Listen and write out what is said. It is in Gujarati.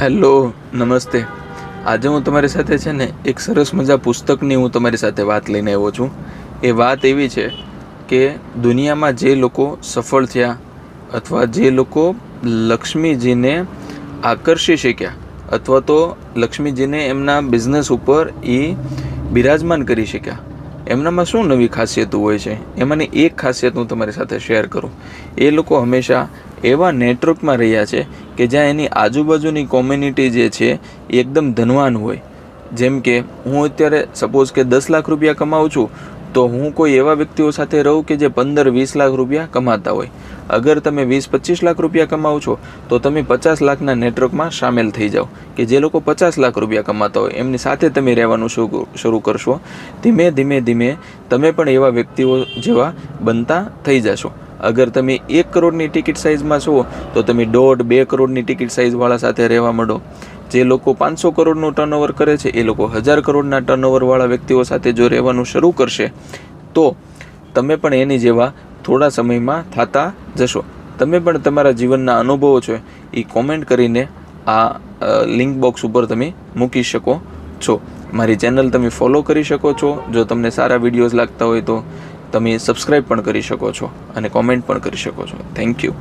હેલો, નમસ્તે. આજે હું તમારી સાથે છે ને એક સરસ મજા પુસ્તકની હું તમારી સાથે વાત લઈને આવ્યો છું. એ વાત એવી છે કે દુનિયામાં જે લોકો સફળ થયા અથવા જે લોકો લક્ષ્મીજીને આકર્ષી શક્યા અથવા તો લક્ષ્મીજીને એમના બિઝનેસ ઉપર એ બિરાજમાન કરી શક્યા, એમનામાં શું નવી ખાસિયતો હોય છે? એમાંની એક ખાસિયત હું તમારી સાથે શેર કરું. એ લોકો હંમેશા એવા નેટવર્કમાં રહ્યા છે કે જ્યાં એની આજુબાજુની કોમ્યુનિટી જે છે, એ એકદમ ધનવાન હોય. જેમ કે, હું અત્યારે સપોઝ કે દસ લાખ રૂપિયા કમાઉં છું, તો હું કોઈ એવા વ્યક્તિઓ સાથે રહું કે જે પંદર વીસ લાખ રૂપિયા કમાતા હોય. અગર તમે વીસ પચીસ લાખ રૂપિયા કમાવો છો, તો તમે પચાસ લાખના નેટવર્કમાં સામેલ થઈ જાઓ. કે જે લોકો પચાસ લાખ રૂપિયા કમાતા હોય, એમની સાથે તમે રહેવાનું શરૂ કરશો. ધીમે ધીમે ધીમે તમે પણ એવા વ્યક્તિઓ જેવા બનતા થઈ જશો. અગર તમે એક કરોડની ટિકિટ સાઇઝમાં છો, તો તમે દોઢ, બે કરોડની ટિકિટ સાઇઝવાળા સાથે રહેવા માંડો. જે લોકો પાંચસો કરોડનું ટર્નઓવર કરે છે, એ લોકો હજાર કરોડના ટર્નઓવરવાળા વ્યક્તિઓ સાથે જો રહેવાનું શરૂ કરશે, તો તમે પણ એની જેવા થોડા સમયમાં થતા જશો. તમે પણ તમારા જીવનના અનુભવો છે, એ કોમેન્ટ કરીને આ લિંક બોક્સ ઉપર તમે મૂકી શકો છો. મારી ચેનલ તમે ફોલો કરી શકો છો. જો તમને સારા વિડીયોઝ લાગતા હોય તો તમે સબસ્ક્રાઈબ પણ કરી શકો છો અને કોમેન્ટ પણ કરી શકો છો. Thank you